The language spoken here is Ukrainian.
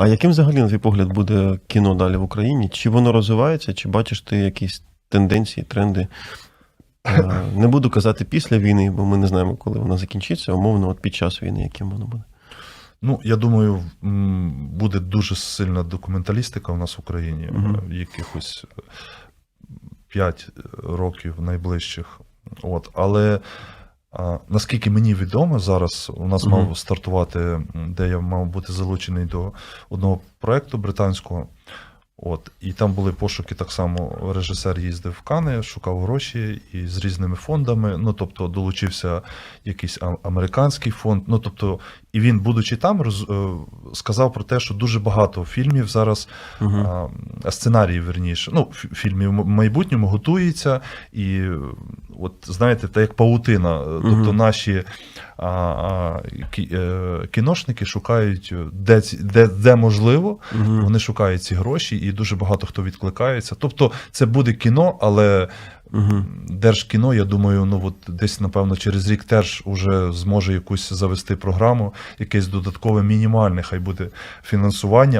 А яким взагалі, на твій погляд, буде кіно далі в Україні? Чи воно розвивається, чи бачиш ти якісь тенденції, тренди? Е, Не буду казати після війни, бо ми не знаємо, коли вона закінчиться, умовно, от під час війни, яким воно буде. Ну, я думаю, буде дуже сильна документалістика у нас в Україні, е, якихось 5 років найближчих. От. Але наскільки мені відомо, зараз у нас Мгм. мав стартувати, де я мав бути залучений до одного проєкту британського. От, і там були пошуки так само. Режисер їздив в Кани, шукав гроші і з різними фондами. Ну, тобто, долучився якийсь американський фонд. Ну, тобто, і він, будучи там, роз, е, сказав про те, що дуже багато фільмів зараз, Угу. а, сценаріїв, верніше, ну, фільмів в майбутньому готується, і от знаєте, це як паутина. Тобто наші а, а, кі- е, кіношники шукають, е, де, де, де можливо, вони шукають ці гроші, і дуже багато хто відкликається. Тобто, це буде кіно, але Угу. Держкіно, я думаю, ну от десь, напевно, через рік теж уже зможе якусь завести програму, якесь додаткове мінімальне, хай буде фінансування.